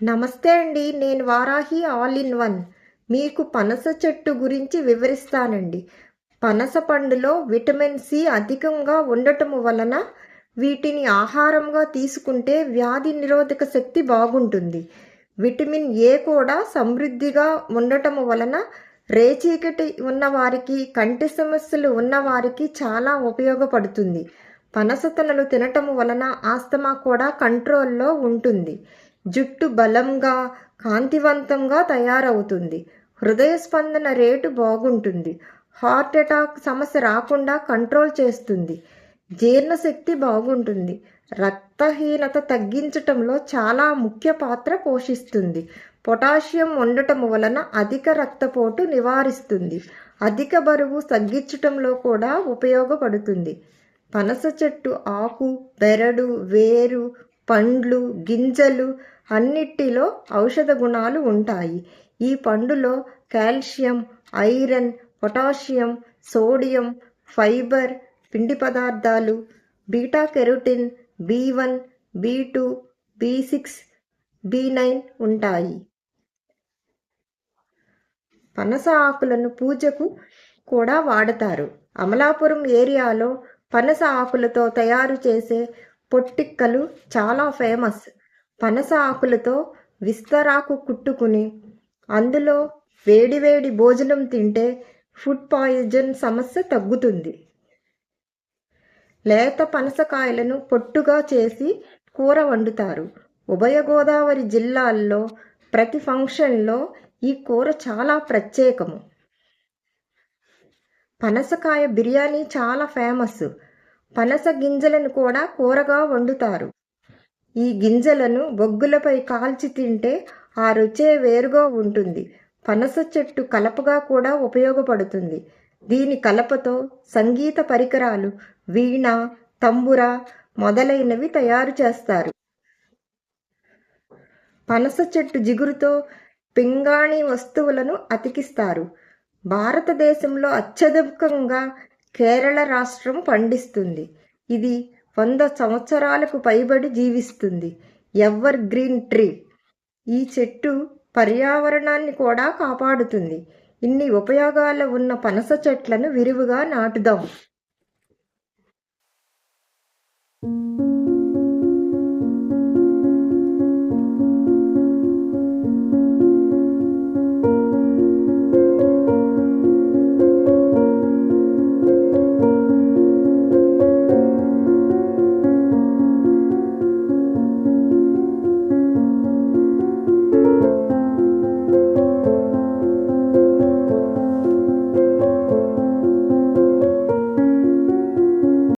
నమస్తే అండి నేను వారాహి ఆల్ ఇన్ వన్. మీకు పనస చెట్టు గురించి వివరిస్తానండి. పనస పండులో విటమిన్ సి అధికంగా ఉండటం వలన వీటిని ఆహారంగా తీసుకుంటే వ్యాధి నిరోధక శక్తి బాగుంటుంది. విటమిన్ ఏ కూడా సమృద్ధిగా ఉండటం వలన రేచీకటి ఉన్నవారికి కంటి సమస్యలు ఉన్నవారికి చాలా ఉపయోగపడుతుంది. పనసతనలు తినటం వలన ఆస్తమా కూడా కంట్రోల్లో ఉంటుంది. జుట్టు బలంగా కాంతివంతంగా తయారవుతుంది. హృదయ స్పందన రేటు బాగుంటుంది. హార్ట్ అటాక్ సమస్య రాకుండా కంట్రోల్ చేస్తుంది. జీర్ణశక్తి బాగుంటుంది. రక్తహీనత తగ్గించటంలో చాలా ముఖ్య పాత్ర పోషిస్తుంది. పొటాషియం ఉండటం వలన అధిక రక్తపోటు నివారిస్తుంది. అధిక బరువు తగ్గించటంలో కూడా ఉపయోగపడుతుంది. పనస చెట్టు ఆకు బెరడు వేరు పండ్లు గింజలు అన్నిటిలో ఔషధ గుణాలు ఉంటాయి. ఈ పండులో calcium iron potassium sodium fibre పిండి పదార్థాలు beta carotene B one B two B six B nine ఉంటాయి. పనస ఆకులను పూజకు కూడా వాడతారు. అమలాపురం ఏరియాలో పనస ఆకులతో తయారు చేసే పొట్టిక్కలు చాలా ఫేమస్. పనస ఆకులతో విస్తరాకు కుట్టుకుని అందులో వేడివేడి భోజనం తింటే ఫుడ్ పాయిజన్ సమస్య తగ్గుతుంది. లేత పనసకాయలను పొట్టుగా చేసి కూర వండుతారు. ఉభయ గోదావరి జిల్లాల్లో ప్రతి ఫంక్షన్లో ఈ కూర చాలా ప్రత్యేకము. పనసకాయ బిర్యానీ చాలా ఫేమస్. పనస గింజలను కూడా కూరగా వండుతారు. ఈ గింజలను బొగ్గులపై కాల్చి తింటే ఆ రుచే వేరుగా ఉంటుంది. పనస చెట్టు కలపగా కూడా ఉపయోగపడుతుంది. దీని కలపతో సంగీత పరికరాలు వీణ తంబుర మొదలైనవి తయారు చేస్తారు. పనస చెట్టు జిగురుతో పింగాణి వస్తువులను అతికిస్తారు. భారతదేశంలో అత్యధికంగా కేరళ రాష్ట్రం పండిస్తుంది. ఇది వంద సంవత్సరాలకు పైబడి జీవిస్తుంది. Evergreen tree. ఈ చెట్టు పర్యావరణాన్ని కూడా కాపాడుతుంది. ఇన్ని ఉపయోగాలు ఉన్న పనస చెట్లను విరివిగా నాటుదాం.